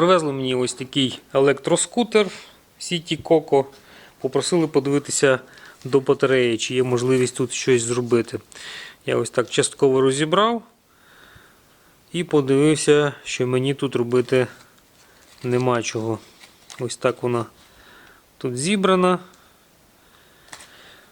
Привезли мені ось такий електроскутер City Coco. Попросили подивитися до батареї, чи є можливість тут щось зробити. Я ось так частково розібрав і подивився, що мені тут робити нема чого. Ось так вона тут зібрана.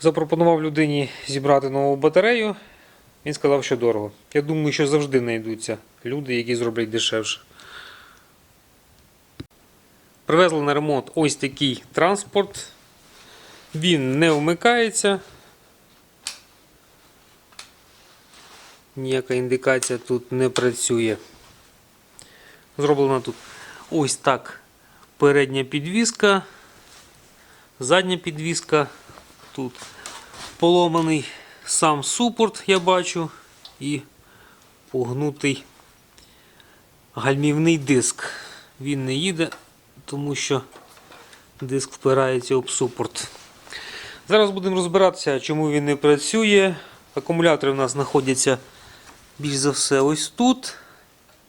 Запропонував людині зібрати нову батарею. Він сказав, що дорого. Я думаю, що завжди знайдуться люди, які зроблять дешевше. Привезли на ремонт ось такий транспорт. Він не вмикається. Ніяка індикація тут не працює. Зроблена тут ось так передня підвіска, задня підвіска. Тут поломаний сам супорт, я бачу, і погнутий гальмівний диск. Він не їде, тому що диск впирається об супорт. Зараз будемо розбиратися, чому він не працює. Акумулятори в нас знаходяться більш за все ось тут.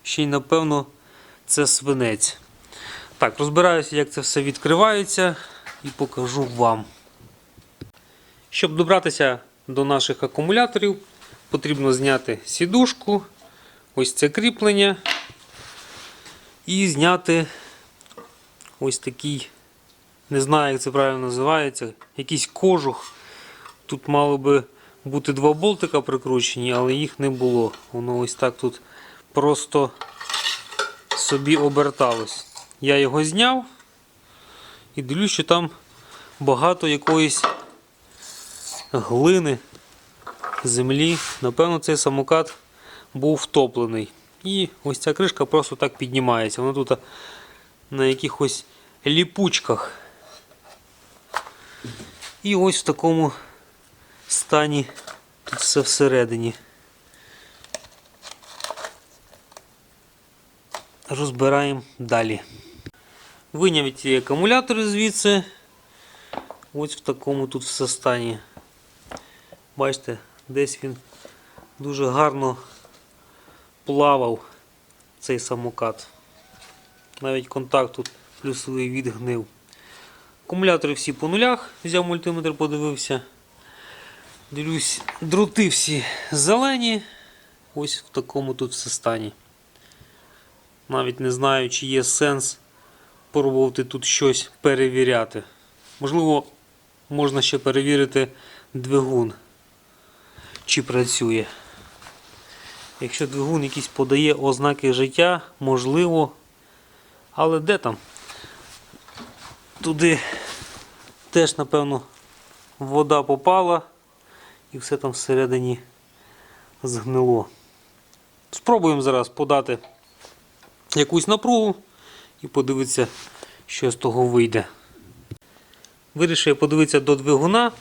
Ще й, напевно, це свинець. Так, розбираюся, як це все відкривається, і покажу вам. Щоб добратися до наших акумуляторів, потрібно зняти сідушку, ось це кріплення, і зняти ось такий, не знаю, як це правильно називається, якийсь кожух. Тут мало би бути два болтика прикручені, але їх не було. Воно ось так тут просто собі оберталось. Я його зняв і дивлюсь, що там багато якоїсь глини, землі. Напевно, цей самокат був втоплений. І ось ця кришка просто так піднімається. Вона тут на якихось ліпучках. І ось в такому стані тут все всередині. Розбираємо далі. Виняв ці акумулятори звідси. Ось в такому тут все стані. Бачите, десь він дуже гарно плавав цей самокат. Навіть контакт тут плюсовий відгнив. Акумулятори всі по нулях, взяв мультиметр, подивився. Дивлюсь, дроти всі зелені. Ось в такому тут все стані. Навіть не знаю, чи є сенс пробувати тут щось перевіряти. Можливо, можна ще перевірити двигун, чи працює. Якщо двигун якийсь подає ознаки життя, можливо. Але де там? Туди теж, напевно, вода попала і все там всередині згнило. Спробуємо зараз подати якусь напругу і подивитися, що з того вийде. Вирішив подивитися до двигуна,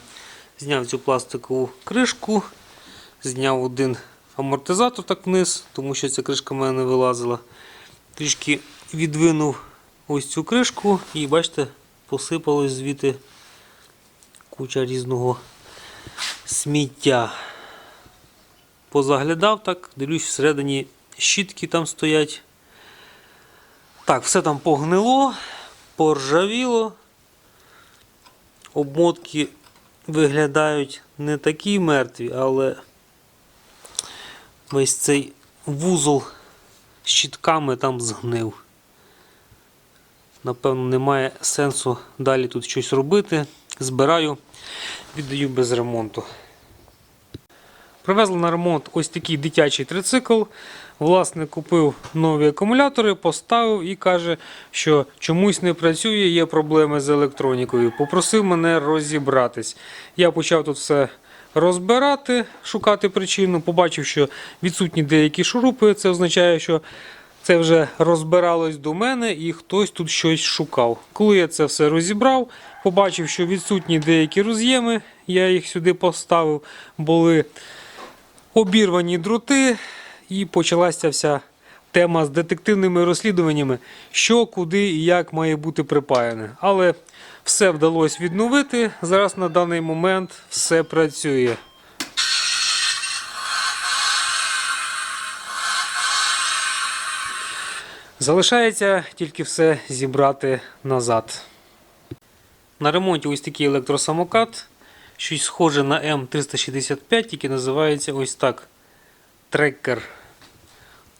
зняв цю пластикову кришку, зняв один амортизатор так вниз, тому що ця кришка в мене не вилазила. Трішки відвинув ось цю кришку і бачите, посипалось звідти куча різного сміття. Позаглядав так, дивлюсь, всередині щітки там стоять. Так, все там погнило, поржавіло. Обмотки виглядають не такі мертві, але весь цей вузол щітками там згнив. Напевно, немає сенсу далі тут щось робити. Збираю, віддаю без ремонту. Привезли на ремонт ось такий дитячий трицикл. Власник купив нові акумулятори, поставив і каже, що чомусь не працює, є проблеми з електронікою. Попросив мене розібратись. Я почав тут все розбирати, шукати причину. Побачив, що відсутні деякі шурупи. Це означає, що це вже розбиралось до мене і хтось тут щось шукав. Коли я це все розібрав, побачив, що відсутні деякі роз'єми, я їх сюди поставив, були обірвані дроти, і почалася вся тема з детективними розслідуваннями, що, куди і як має бути припаяне. Але все вдалося відновити. Зараз на даний момент все працює. Залишається тільки все зібрати назад. На ремонті ось такий електросамокат. Щось схоже на М365, тільки називається ось так. Трекер.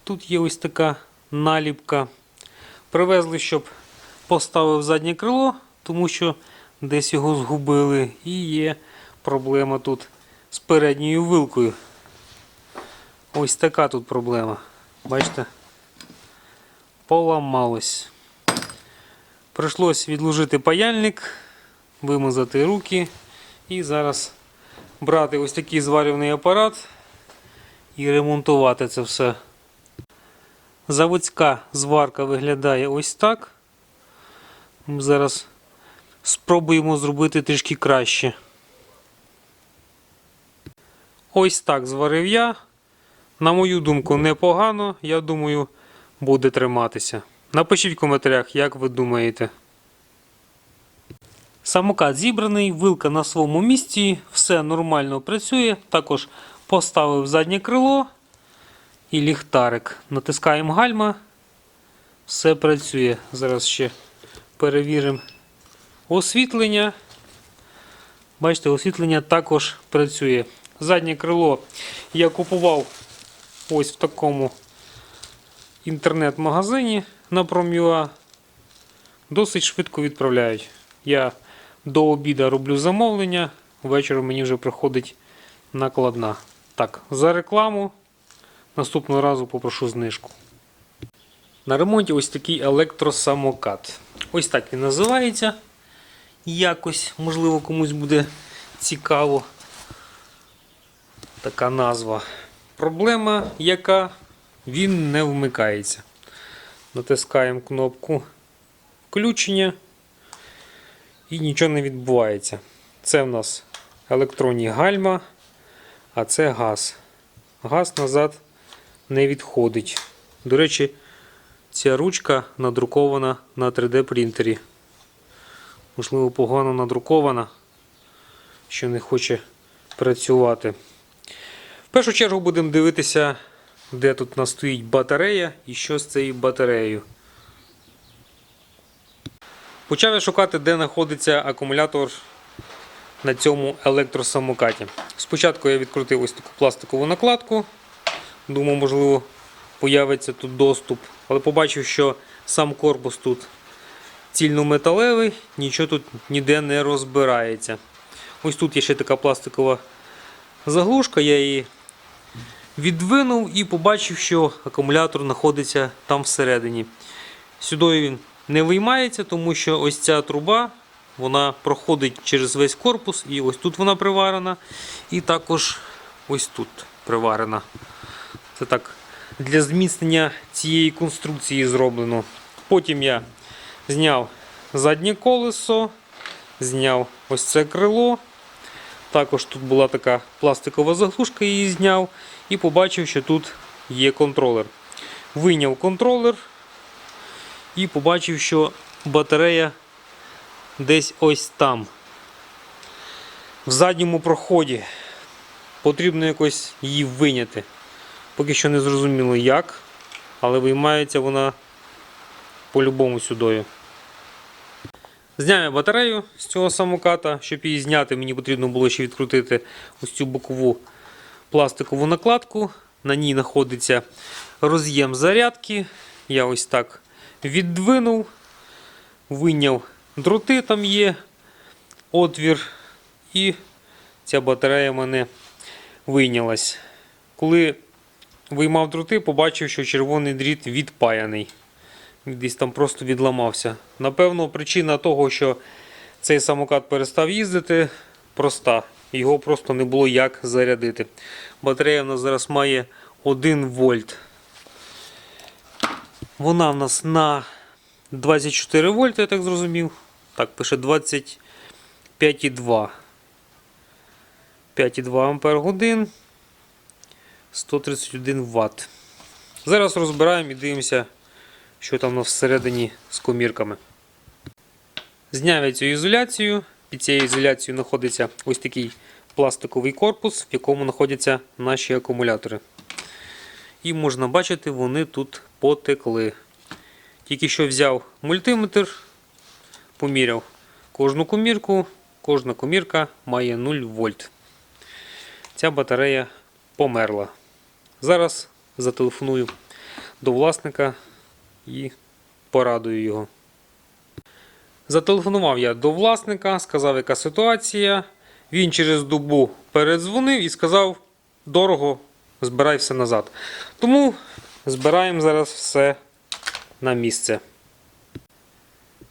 Тут є ось така наліпка. Привезли, щоб поставив заднє крило, тому що десь його згубили. І є проблема тут з передньою вилкою. Ось така тут проблема. Бачите? Поламалось. Прийшлось відложити паяльник, вимазати руки і зараз брати ось такий зварюваний апарат і ремонтувати це все. Заводська зварка виглядає ось так. Ми зараз спробуємо зробити трішки краще. Ось так зварив я. На мою думку, непогано. Я думаю, буде триматися. Напишіть в коментарях, як ви думаєте. Самокат зібраний, вилка на своєму місці, все нормально працює. Також поставив заднє крило і ліхтарик. Натискаємо гальма. Все працює. Зараз ще перевіримо освітлення. Бачите, освітлення також працює. Заднє крило я купував ось в такому інтернет-магазині на Prom.ua. Досить швидко відправляють. Я до обіду роблю замовлення, ввечері мені вже приходить накладна. Так, за рекламу наступного разу попрошу знижку. На ремонті ось такий електросамокат. Ось так він називається. Якось, можливо, комусь буде цікаво. Така назва. Проблема, яка він не вмикається. Натискаємо кнопку включення і нічого не відбувається. Це в нас електронні гальма, а це газ. Газ назад не відходить. До речі, ця ручка надрукована на 3D принтері. Можливо, погано надрукована, що не хоче працювати. В першу чергу будемо дивитися, де тут у нас стоїть батарея і що з цією батареєю. Почав я шукати, де знаходиться акумулятор на цьому електросамокаті. Спочатку я відкрутив ось таку пластикову накладку. Думав, можливо, появиться тут доступ. Але побачив, що сам корпус тут цільнометалевий, нічого тут ніде не розбирається. Ось тут є ще така пластикова заглушка, я її відвинув і побачив, що акумулятор знаходиться там всередині. Сюди він не виймається, тому що ось ця труба вона проходить через весь корпус, і ось тут вона приварена, і також ось тут приварена. Це так для зміцнення цієї конструкції зроблено. Потім я зняв заднє колесо, зняв ось це крило. Також тут була така пластикова заглушка, її зняв і побачив, що тут є контролер. Вийняв контролер і побачив, що батарея десь ось там. В задньому проході. Потрібно якось її виняти. Поки що не зрозуміло як, але виймається вона по-любому сюдою. Зняв я батарею з цього самоката. Щоб її зняти, мені потрібно було ще відкрутити ось цю бокову пластикову накладку. На ній знаходиться роз'єм зарядки. Я ось так віддвинув, вийняв дроти, там є отвір, і ця батарея в мене вийнялась. Коли виймав дроти, побачив, що червоний дріт відпаяний. Десь там просто відламався. Напевно, причина того, що цей самокат перестав їздити, проста. Його просто не було як зарядити. Батарея в нас зараз має 1 вольт. Вона в нас на 24 вольти, я так зрозумів. Так, пише 25,2. 5,2 ампер годин. 131 Вт. Зараз розбираємо і дивимося, що там у нас всередині з комірками. Зняв я цю ізоляцію. Під цією ізоляцією знаходиться ось такий пластиковий корпус, в якому знаходяться наші акумулятори. І можна бачити, вони тут потекли. Тільки що взяв мультиметр, поміряв кожну комірку. Кожна комірка має 0 вольт. Ця батарея померла. Зараз зателефоную до власника і порадую його. Зателефонував я до власника, сказав, яка ситуація. Він через добу передзвонив і сказав: дорого, збирай все назад. Тому збираємо зараз все на місце.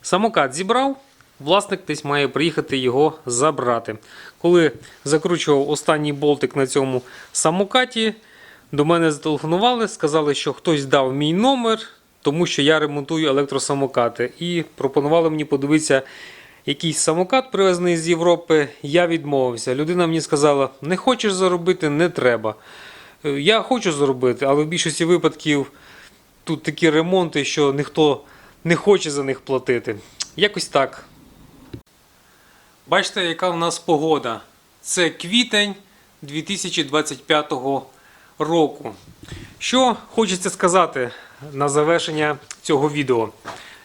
Самокат зібрав, власник десь має приїхати його забрати. Коли закручував останній болтик на цьому самокаті, до мене зателефонували, сказали, що хтось дав мій номер, тому що я ремонтую електросамокати. І пропонували мені подивитися якийсь самокат, привезений з Європи. Я відмовився. Людина мені сказала: не хочеш заробити, не треба. Е, Я хочу заробити, але в більшості випадків тут такі ремонти, що ніхто не хоче за них платити. Якось так. Бачите, яка в нас погода. Це квітень 2025 року. Що хочеться сказати на завершення цього відео.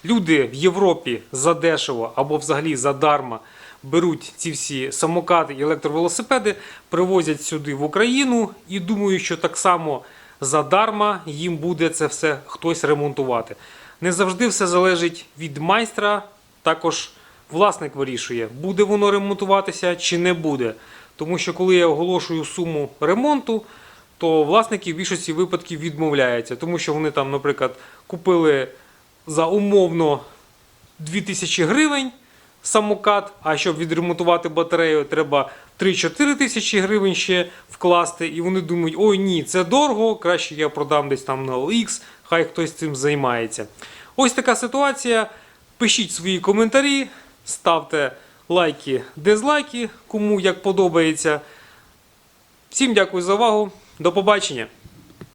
Люди в Європі задешево або взагалі задарма беруть ці всі самокати і електровелосипеди, привозять сюди в Україну і думаю, що так само задарма їм буде це все хтось ремонтувати. Не завжди все залежить від майстра, також власник вирішує, буде воно ремонтуватися чи не буде. Тому що коли я оголошую суму ремонту, то власники в більшості випадків відмовляються, тому що вони там, наприклад, купили за умовно 2000 гривень самокат, а щоб відремонтувати батарею, треба 3-4 тисячі гривень ще вкласти. І вони думають, ой ні, це дорого, краще я продам десь там на OX, хай хтось цим займається. Ось така ситуація. Пишіть свої коментарі, ставте лайки, дизлайки, кому як подобається. Всім дякую за увагу. До побачення!